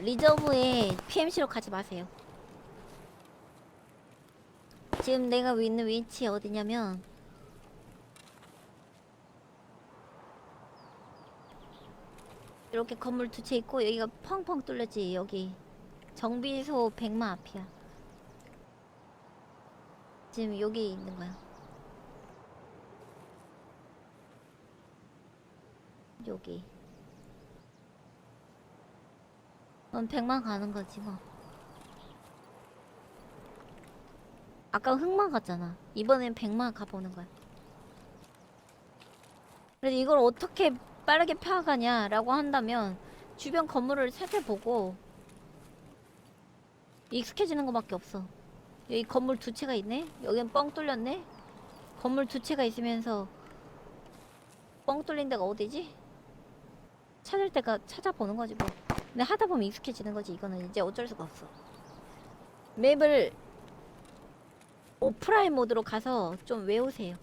리저브에 PMC로 가지 마세요. 지금 내가 있는 위치 어디냐면 이렇게 건물 두 채 있고 여기가 펑펑 뚫렸지 여기 정비소 백마 앞이야. 지금 여기 있는 거야. 여기. 넌 백만 가는 거지 뭐. 아까 흑만 갔잖아. 이번엔 백만 가보는 거야. 그래서 이걸 어떻게 빠르게 펴가냐라고 한다면 주변 건물을 살펴보고 익숙해지는 것밖에 없어. 여기 건물 두 채가 있네. 여긴 뻥 뚫렸네. 건물 두 채가 있으면서 뻥 뚫린 데가 어디지? 찾을 때가 찾아보는 거지 뭐. 근데 하다 보면 익숙해지는 거지. 이거는 이제 어쩔 수가 없어. 맵을 오프라인 모드로 가서 좀 외우세요.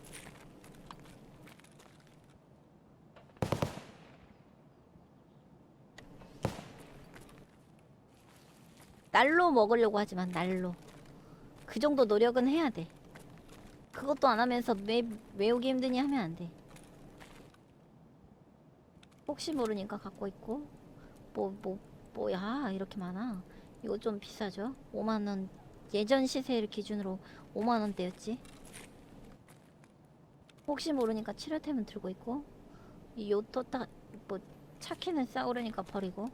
날로 먹으려고 하지만 날로 그 정도 노력은 해야 돼. 그것도 안 하면서 맵 외우기 힘드니 하면 안 돼. 혹시 모르니까 갖고 있고 뭐 뭐 뭐야 이렇게 많아. 이거 좀 비싸죠? 5만 원 예전 시세를 기준으로 5만 원대였지. 혹시 모르니까 치료템은 들고 있고 이 요토 딱 뭐 차키는 싸우려니까 버리고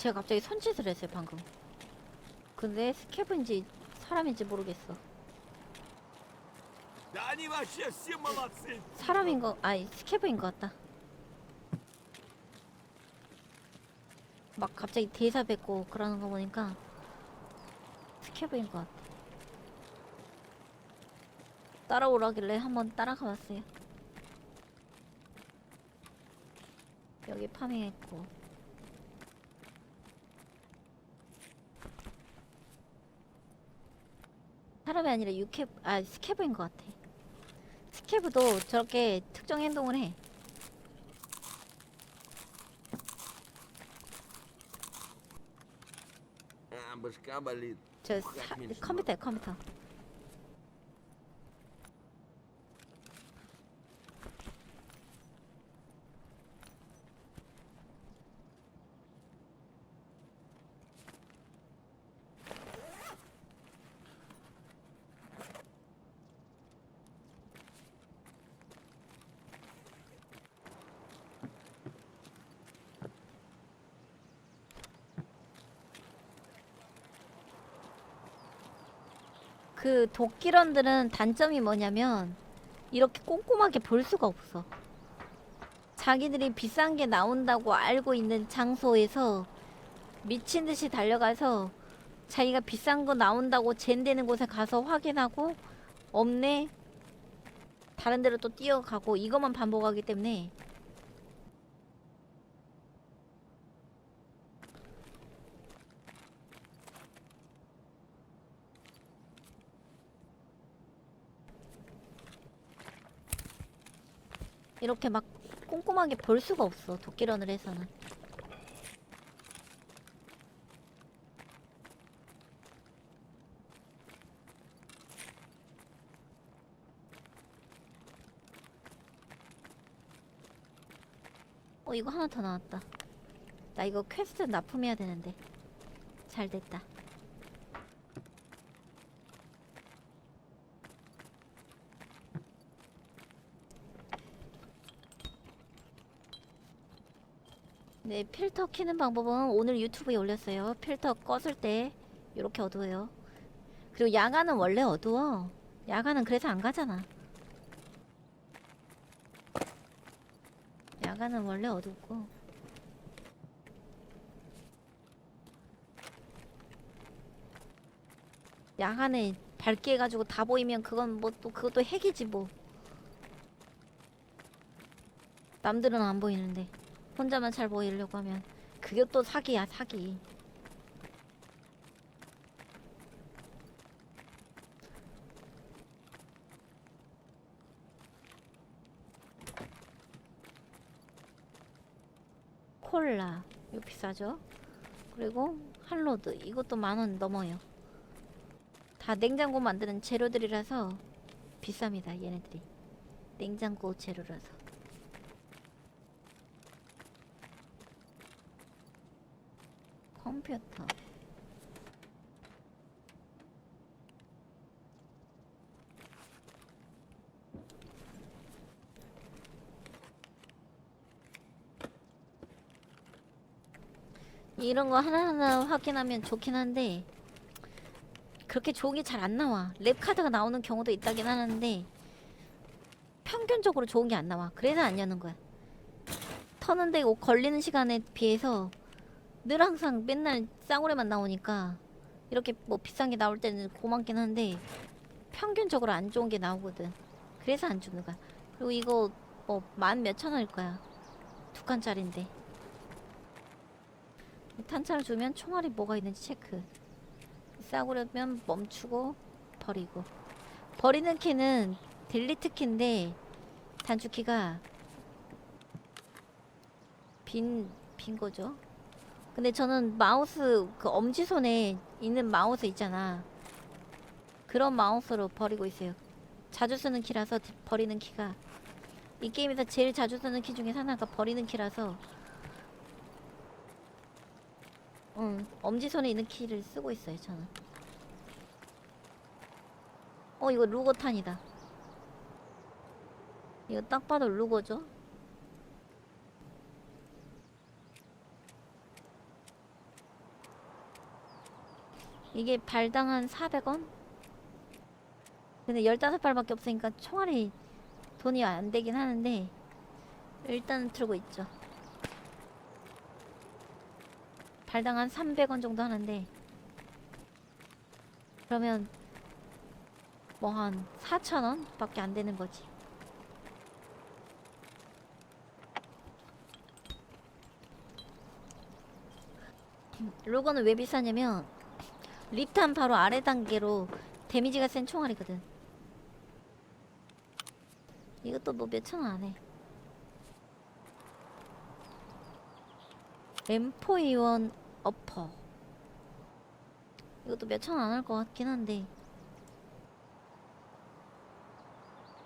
제가 갑자기 손짓을 했어요 방금 근데 스캡인지 사람인지 모르겠어 Да они вообще все молодцы. 사람인 거 아니 스캡인 것 같다 막 갑자기 대사 뱉고 그러는 거 보니까 스캡인 것 같아 따라오라길래 한번 따라가 봤어요 여기 파밍했고 사람이 아니라 유캡 아 스캐브인 것 같아. 스캐브도 저렇게 특정 행동을 해. 아, 뭐, 저 뭐, 사, 컴퓨터야 컴퓨터. 그 도끼런들은 단점이 뭐냐면 이렇게 꼼꼼하게 볼 수가 없어. 자기들이 비싼 게 나온다고 알고 있는 장소에서 미친 듯이 달려가서 자기가 비싼 거 나온다고 젠되는 곳에 가서 확인하고 없네. 다른 데로 또 뛰어가고 이것만 반복하기 때문에 이렇게 막 꼼꼼하게 볼 수가 없어 도끼런을 해서는. 어 이거 하나 더 나왔다. 나 이거 퀘스트 납품해야 되는데. 잘 됐다 네, 필터 켜는 방법은 오늘 유튜브에 올렸어요. 필터 껐을 때 이렇게 어두워요. 그리고 야간은 원래 어두워. 야간은 그래서 안 가잖아. 야간은 원래 어둡고. 야간에 밝게 해가지고 다 보이면 그건 뭐 또 그것도 핵이지 뭐. 남들은 안 보이는데. 혼자만 잘 보이려고 하면 그게 또 사기야 사기. 콜라 이거 비싸죠? 그리고 한로드 이것도 만 원 넘어요. 다 냉장고 만드는 재료들이라서 비쌉니다 얘네들이 냉장고 재료라서 컴퓨터. 이런 거 하나하나 확인하면 좋긴 한데 그렇게 좋은 게 잘 안 나와. 랩 카드가 나오는 경우도 있다긴 하는데 평균적으로 좋은 게 안 나와. 그래서 안 여는 거야. 터는데 걸리는 시간에 비해서 늘 항상 맨날 싸구려만 나오니까 이렇게 뭐 비싼 게 나올 때는 고맙긴 한데 평균적으로 안 좋은 게 나오거든. 그래서 안 주는 거야. 그리고 이거 뭐 만 몇천 원일 거야. 두 칸짜리인데. 탄창을 주면 총알이 뭐가 있는지 체크. 싸구려면 멈추고 버리고. 버리는 키는 딜리트 키인데 단축키가 빈, 빈 거죠 근데 저는 마우스 그 엄지손에 있는 마우스 있잖아 그런 마우스로 버리고 있어요 자주 쓰는 키라서 디- 버리는 키가 이 게임에서 제일 자주 쓰는 키 중에 하나가 버리는 키라서 응, 엄지손에 있는 키를 쓰고 있어요, 저는. 어, 이거 루거탄이다. 이거 딱 봐도 루거죠? 이게 발당 한 400원? 근데 15발밖에 없으니까 총알이 돈이 안 되긴 하는데 일단 들고 있죠. 발당 한 300원 정도 하는데 그러면 뭐 한 4,000원 밖에 안 되는 거지. 로건은 왜 비싸냐면 립탄 바로 아래 단계로 데미지가 센 총알이거든. 이것도 뭐 몇천 원 안해 M4A1 어퍼. 이것도 몇천 원 안 할 것 같긴 한데.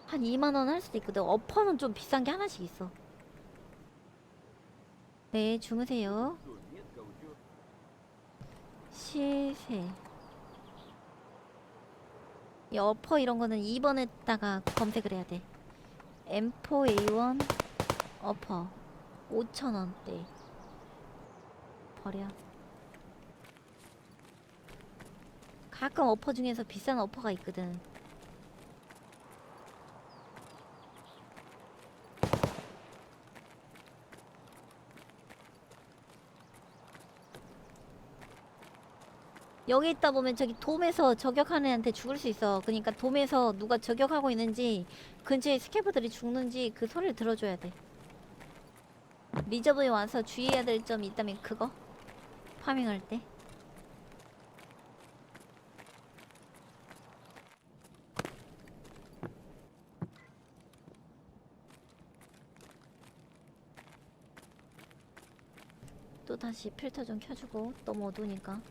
한 2만원 할 수도 있거든. 어퍼는 좀 비싼 게 하나씩 있어. 네 주무세요. 실세. 이 어퍼 이런 거는 2번에다가 검색을 해야 돼. M4A1 어퍼 5천원대. 버려. 가끔 어퍼 중에서 비싼 어퍼가 있거든 여기 있다 보면 저기 돔에서 저격하는 애한테 죽을 수 있어. 그러니까 돔에서 누가 저격하고 있는지 근처에 스캐브들이 죽는지 그 소리를 들어줘야 돼. 리저브에 와서 주의해야 될 점이 있다면 그거? 파밍할 때? 또 다시 필터 좀 켜주고. 너무 어두우니까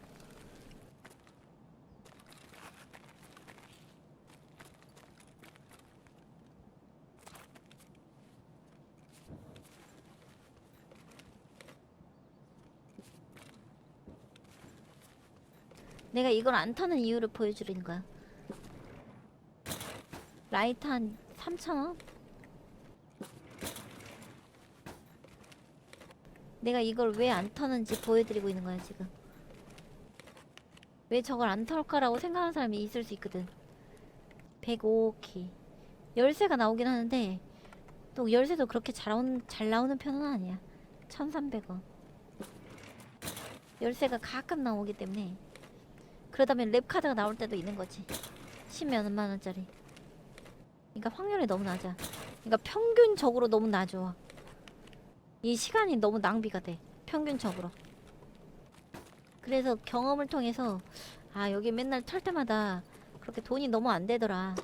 내가 이걸 안 타는 이유를 보여주는 거야. 라이트 한 3,000원? 내가 이걸 왜 안 타는지 보여드리고 있는 거야, 지금. 왜 저걸 안 탈까라고 생각하는 사람이 있을 수 있거든. 105키. 열쇠가 나오긴 하는데, 또 열쇠도 그렇게 잘, 나온, 잘 나오는 편은 아니야. 1,300원. 열쇠가 가끔 나오기 때문에. 그러다면 랩 카드가 나올 때도 있는 거지. 십몇만 원짜리. 그러니까 확률이 너무 낮아. 그러니까 평균적으로 너무 낮아. 이 시간이 너무 낭비가 돼. 평균적으로. 그래서 경험을 통해서 아 여기 맨날 털 때마다 그렇게 돈이 너무 안 되더라.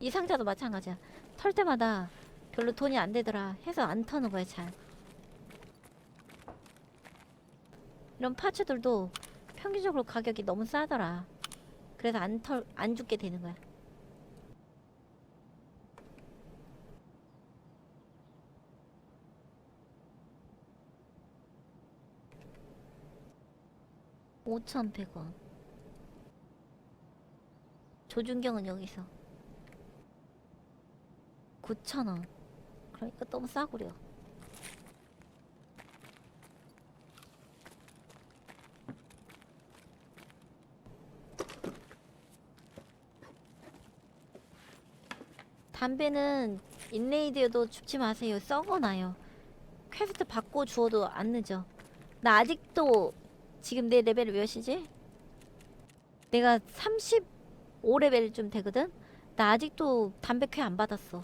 이 상자도 마찬가지야. 털 때마다 별로 돈이 안 되더라 해서 안 터는 거야 잘. 이런 파츠들도 평균적으로 가격이 너무 싸더라. 그래서 안 털, 안 죽게 되는 거야. 오천백 원. 조준경은 여기서 9천 원. 그러니까 너무 싸구려. 담배는 인레이드여도 줍지 마세요. 썩어나요. 퀘스트 받고 주워도 안 늦어. 나 아직도 지금 내 레벨이 몇이지? 내가 35레벨 좀 되거든? 나 아직도 담배 쾌안 받았어.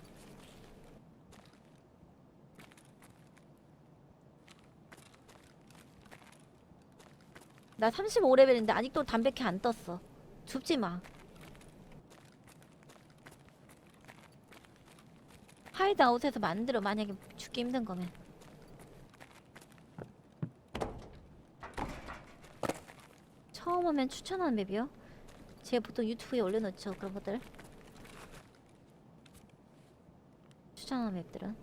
나 35레벨인데 아직도 담배 쾌안 떴어. 줍지 마. 하이드 아웃에서 만들어. 만약에 죽기 힘든 거면. 처음 오면 추천하는 맵이요? 제가 보통 유튜브에 올려놓죠 그런 것들. 추천하는 맵들은.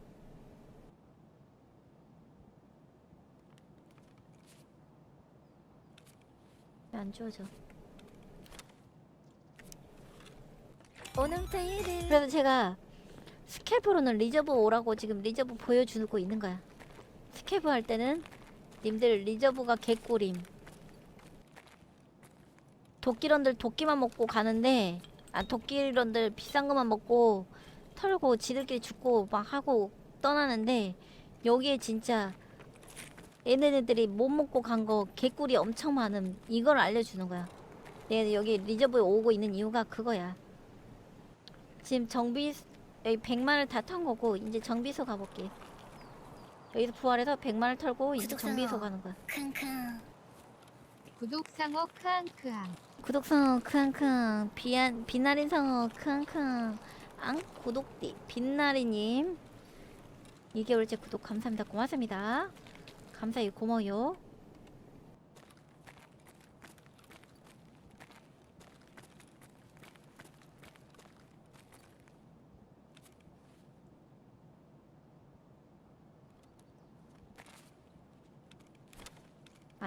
왜안 주워져? 그래서 제가 스케프로는 리저브 오라고 지금 리저브 보여주고 있는 거야. 스케프 할 때는 님들 리저브가 개꿀임. 도끼런들 도끼만 먹고 가는데 아 도끼런들 비싼 것만 먹고 털고 지들끼리 죽고 막 하고 떠나는데 여기에 진짜 얘네들이 못 먹고 간 거 개꿀이 엄청 많음 이걸 알려주는 거야. 내가 여기 리저브에 오고 있는 이유가 그거야. 지금 정비 여기 100만을 다턴 거고 이제 정비소 가볼게. 여기서 부활해서 100만을 털고 이제 구독자요. 정비소 가는 거야. 킁킁. 구독상어 크앙크앙 구독성어 크앙크앙 비안 비나린 성어 크앙크앙 앙 구독띠 빛나리님. 2개월째 구독 감사합니다. 고맙습니다. 감사해요. 고마워요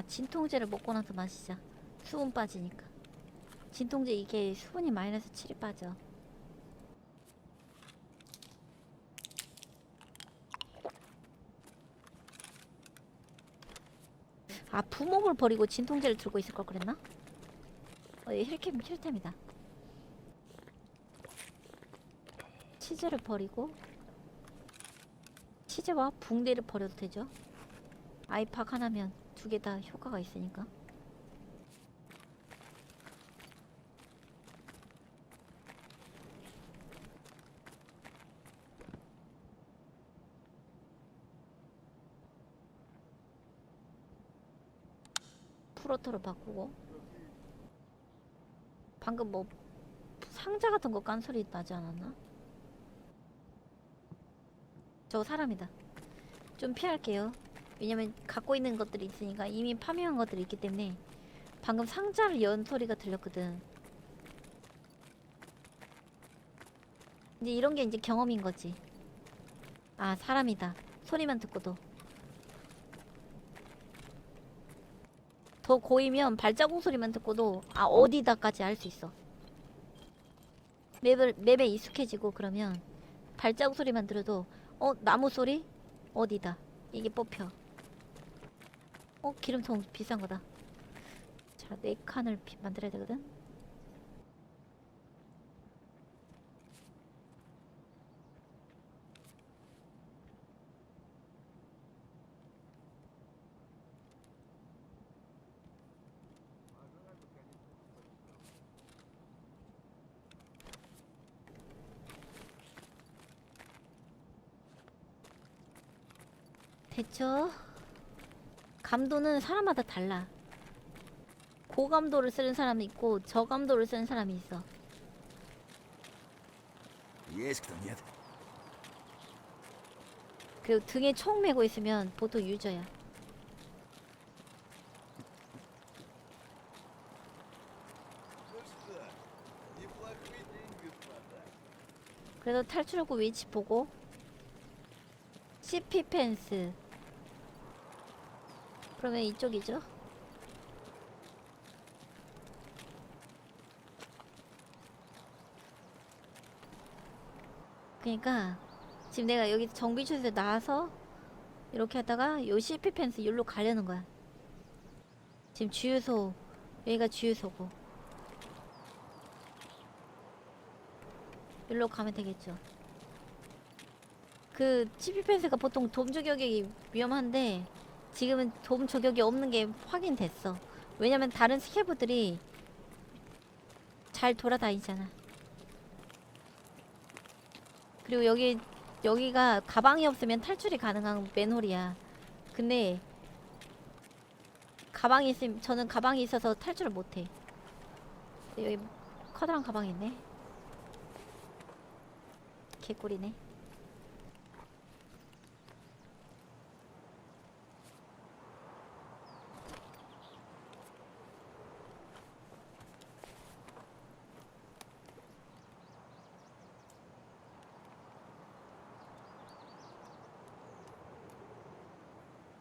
아 진통제를 먹고 나서 마시자. 수분 빠지니까. 진통제 이게 수분이 마이너스 7이 빠져. 아 부목을 버리고 진통제를 들고 있을 걸 그랬나? 어, 이 힐캠 힐템이다. 치즈를 버리고 치즈와 붕대를 버려도 되죠? 아이팍 하나면 두 개 다 효과가 있으니까. 프로토로 바꾸고. 방금 뭐 상자 같은 거 깐 소리 나지 않았나? 저 사람이다. 좀 피할게요 왜냐면 갖고 있는 것들이 있으니까 이미 파밍한 것들이 있기 때문에 방금 상자를 연 소리가 들렸거든. 이제 이런 게 이제 경험인 거지. 아 사람이다. 소리만 듣고도. 더 고이면 발자국 소리만 듣고도 아 어디다까지 알 수 있어. 맵을 맵에 익숙해지고 그러면 발자국 소리만 들어도 어 나무 소리? 어디다. 이게 뽑혀. 어 기름통 비싼 거다. 자 네 칸을 만들어야 되거든. 됐죠? 감도는 사람마다 달라. 고감도를 쓰는 사람이 있고 저감도를 쓰는 사람이 있어. Есть кто нет? 그리고 등에 총 메고 있으면 보통 유저야. 그래서 탈출하고 위치 보고 CP 펜스 그러면 이쪽이죠? 그러니까 지금 내가 여기 정비소에서 나와서 이렇게 하다가 요 CP 펜스 여기로 가려는 거야. 지금 주유소 여기가 주유소고 여기로 가면 되겠죠. 그 CP 펜스가 보통 돔 저격이 위험한데 지금은 돔 저격이 없는 게 확인됐어. 왜냐면 다른 스캐브들이 잘 돌아다니잖아. 그리고 여기 여기가 가방이 없으면 탈출이 가능한 맨홀이야. 근데 가방이 있으면 저는 가방이 있어서 탈출을 못해. 여기 커다란 가방이 있네. 개꿀이네.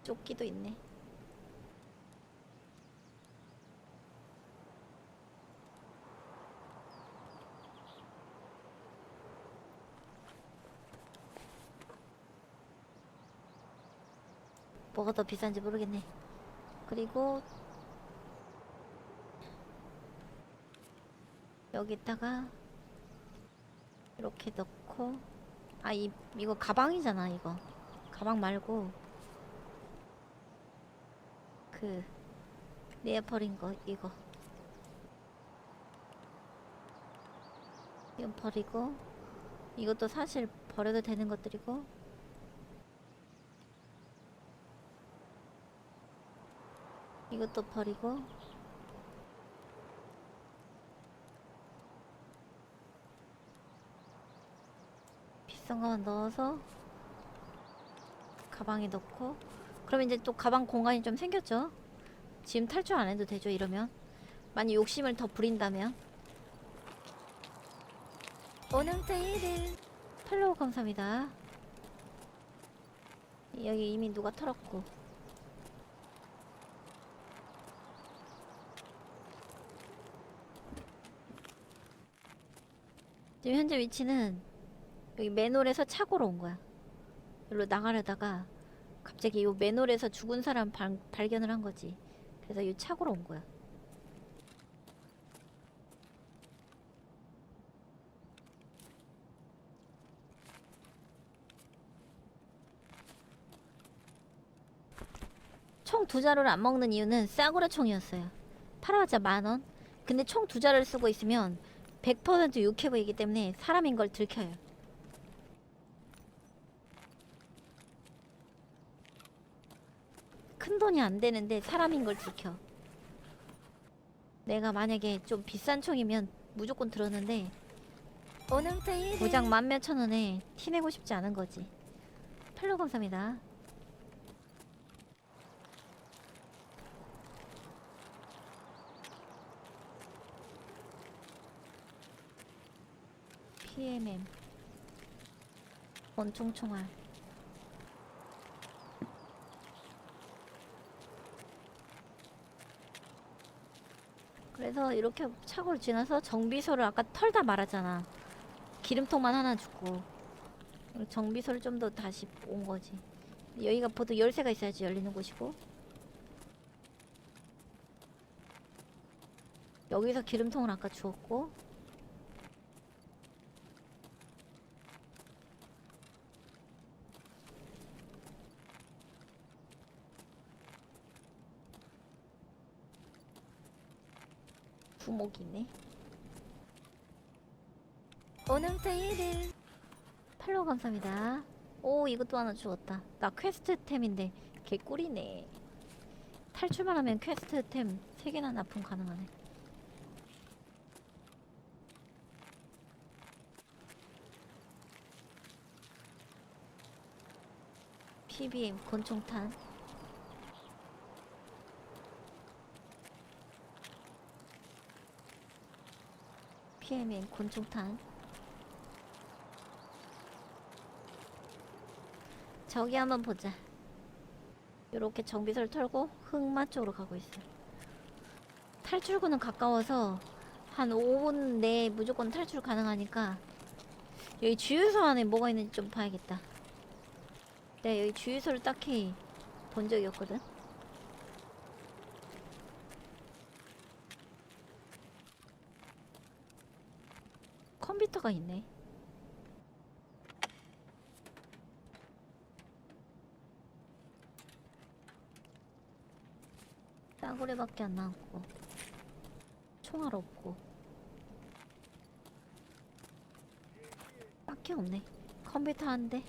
조끼도 있네. 뭐가 더 비싼지 모르겠네. 그리고 여기다가 이렇게 넣고 아 이 이거 가방이잖아 이거 가방 말고 그 내가 버린 거 이거. 이건 버리고 이것도 사실 버려도 되는 것들이고. 이것도 버리고. 비싼 거만 넣어서 가방에 넣고 그럼 이제 또 가방 공간이 좀 생겼죠? 지금 탈출 안 해도 되죠 이러면? 만약 욕심을 더 부린다면? 오늘 데이를 팔로우 감사합니다. 여기 이미 누가 털었고. 지금 현재 위치는 여기 맨홀에서 차고로 온 거야. 여기로 나가려다가 갑자기 요 맨홀에서 죽은 사람 발, 발견을 한 거지 그래서 이 차고로 온 거야. 총 두 자루를 안 먹는 이유는 싸구려 총이었어요. 팔아봤자 만 원. 근데 총 두 자루를 쓰고 있으면 100% 육해부이기 때문에 사람인 걸 들켜요. 큰 돈이 안 되는데 사람인 걸 지켜. 내가 만약에 좀 비싼 총이면 무조건 들었는데 고작 만 몇천 원에 티 내고 싶지 않은 거지. 팔로 감사합니다. PMM 원총 총알 그래서 이렇게 차고를 지나서 정비소를 아까 털다 말았잖아. 기름통만 하나 주고 정비소를 좀 더 다시 온 거지. 여기가 보통 열쇠가 있어야지 열리는 곳이고 여기서 기름통을 아까 주었고 두목이네. 오늘 데이를 팔로우 감사합니다. 오 이것도 하나 주웠다 나 퀘스트템인데 개꿀이네 탈출만 하면 퀘스트템 3개나 납품 가능하네 PBM 권총탄 PMM 권총탄 저기 한번 보자. 요렇게 정비소를 털고 흑마 쪽으로 가고 있어요 탈출구는 가까워서 한 5분 내에 무조건 탈출 가능하니까 여기 주유소 안에 뭐가 있는지 좀 봐야겠다. 내가 여기 주유소를 딱히 본 적이 없거든 컴퓨터가 있네. 싸구려밖에 안 나왔고 총알 없고. 딱히 없네. 컴퓨터 한 대.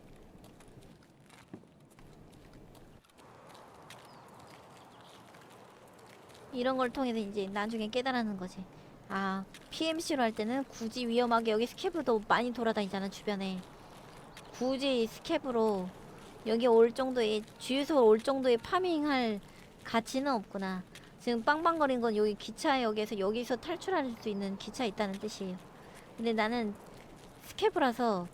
이런 걸 통해서 이제 나중에 깨달았는 거지 아 PMC로 할 때는 굳이 위험하게 여기 스케브도 많이 돌아다니잖아 주변에 굳이 스케브로 여기 올 정도의 주유소 올 정도의 파밍할 가치는 없구나. 지금 빵빵거린 건 여기 기차역에서 여기서 탈출할 수 있는 기차 있다는 뜻이에요. 근데 나는 스케브라서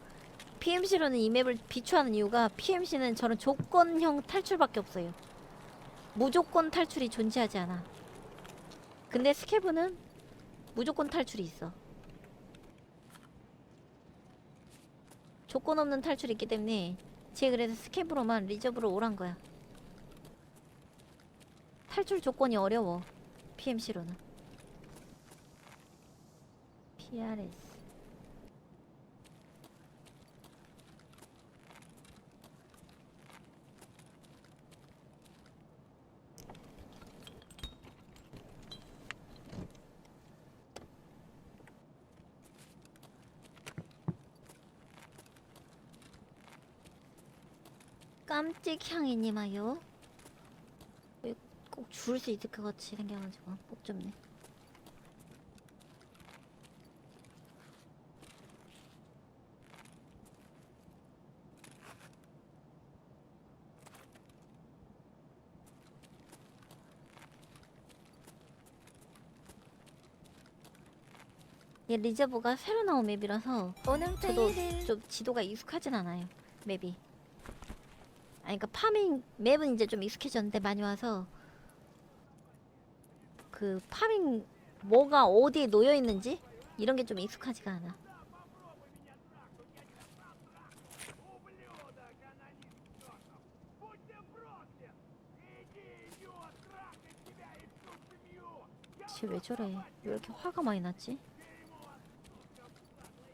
PMC로는 이 맵을 비추하는 이유가 PMC는 저런 조건형 탈출밖에 없어요. 무조건 탈출이 존재하지 않아. 근데 스케브는 무조건 탈출이 있어. 조건 없는 탈출이 있기 때문에 제 그래서 스케브로만 리저브로 오란 거야. 탈출 조건이 어려워. PMC로는. PRS. 깜찍 향이님아요. 꼭 죽을 수 있을 것 같이 생겨가지고 못 줍네. 얘 리저브가 새로 나온 맵이라서 저도 좀 지도가 익숙하진 않아요 맵이 아니 그니까 파밍 맵은 이제 좀 익숙해졌는데 많이 와서 그 파밍 뭐가 어디에 놓여 있는지 이런 게 좀 익숙하지가 않아. 쟤왜 저래? 왜 이렇게 화가 많이 났지?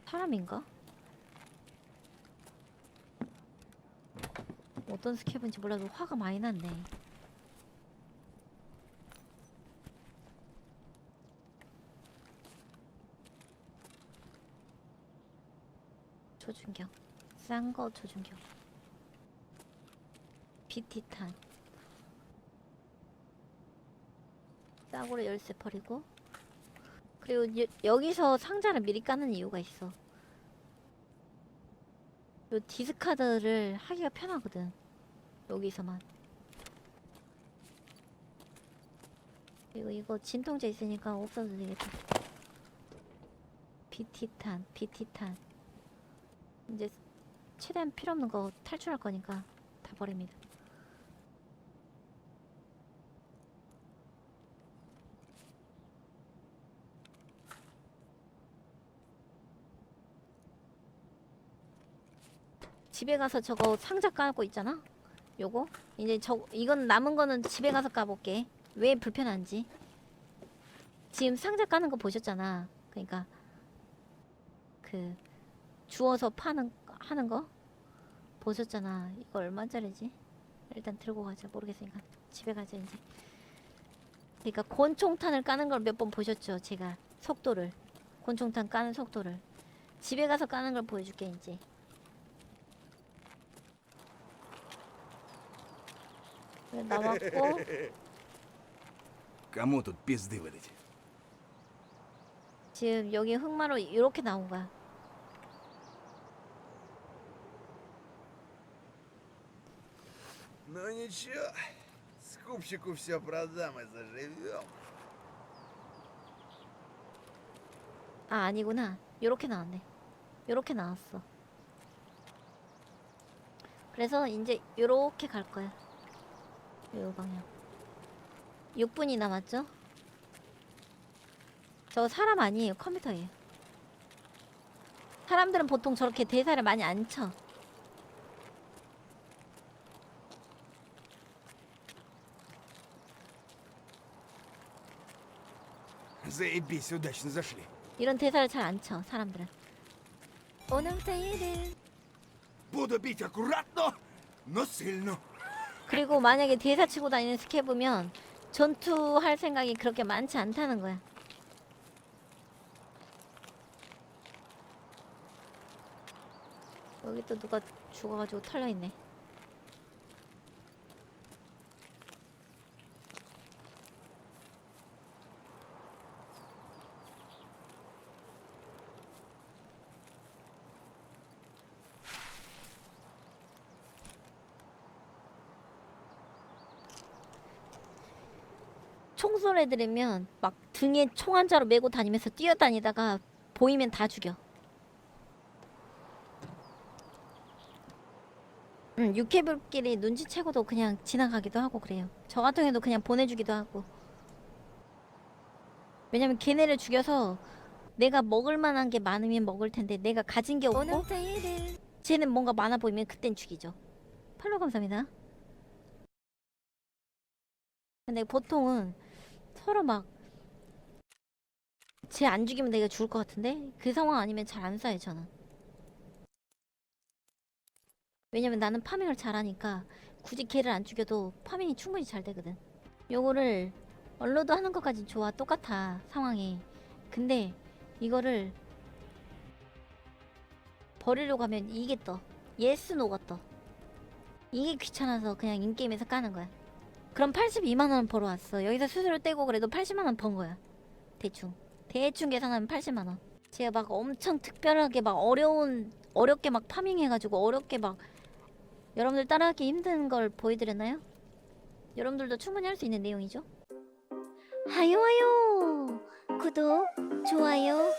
사람인가? 어떤 스캡인지 몰라도 화가 많이 났네. 조준경. 싼거 조준경. 비티탄. 싸구려 열쇠 버리고. 그리고 여, 여기서 상자를 미리 까는 이유가 있어. 요 디스카드를 하기가 편하거든. 여기서만. 그리고 이거 진통제 있으니까 없어도 되겠다. 비티탄, 비티탄. 이제 최대한 필요 없는 거 탈출할 거니까 다 버립니다. 집에 가서 저거 상자 까고 있잖아. 요거 이제 저 이건 남은 거는 집에 가서 까볼게. 왜 불편한지. 지금 상자 까는 거 보셨잖아. 그러니까 그 주워서 파는 하는 거 보셨잖아. 이거 얼마짜리지? 일단 들고 가자. 모르겠으니까 집에 가자 이제. 그러니까 권총탄을 까는 걸 몇 번 보셨죠? 제가 속도를 권총탄 까는 속도를 집에 가서 까는 걸 보여줄게 이제. 그래, 남았고 Кому тут пизды выдать? 지금 여기 흑마로 이렇게 나온 거야. Ну ничего, скупщику все продам и заживем. 아 아니구나. 요렇게 나왔네. 요렇게 나왔어. 그래서 이제 요렇게 갈 거야. 요 방향. 6분이 남았죠? 저 사람 아니에요. 컴퓨터예요. 사람들은 보통 저렇게 대사를 많이 안 쳐. Заебись, удачно зашли. 이런 대사를 잘 안 쳐. 사람들은. 오늘부터 일을. Буду бить аккуратно, но сильно. 그리고 만약에 대사 치고 다니는 스케 보면 전투할 생각이 그렇게 많지 않다는 거야. 여기 또 누가 죽어가지고 털려 있네. 총소리 들으면 막 등에 총 한 자루 메고 다니면서 뛰어다니다가 보이면 다 죽여. 응, 육해불끼리 눈치채고도 그냥 지나가기도 하고 그래요. 저 같은 경우도 그냥 보내주기도 하고. 왜냐면 걔네를 죽여서 내가 먹을 만한 게 많으면 먹을 텐데 내가 가진 게 없고 쟤는 뭔가 많아 보이면 그땐 죽이죠. 팔로 감사합니다. 근데 보통은 서로 막 쟤 안 죽이면 내가 죽을 것 같은데? 그 상황 아니면 잘 안 싸요 저는. 왜냐면 나는 파밍을 잘하니까 굳이 걔를 안 죽여도 파밍이 충분히 잘 되거든. 요거를 얼로드 하는 것까진 좋아 똑같아 상황이. 근데 이거를 버리려고 하면 이게 떠. 예스 노가 떠. 이게 귀찮아서 그냥 인게임에서 까는 거야 그럼 82만 원 벌어 왔어. 여기서 수수료 떼고 그래도 80만 원 번 거야. 대충. 대충 계산하면 80만 원. 제가 막 엄청 특별하게 막 어려운 어렵게 막 파밍해 가지고 어렵게 막 여러분들 따라하기 힘든 걸 보여 드렸나요? 여러분들도 충분히 할 수 있는 내용이죠? 하요 하요! 구독 좋아요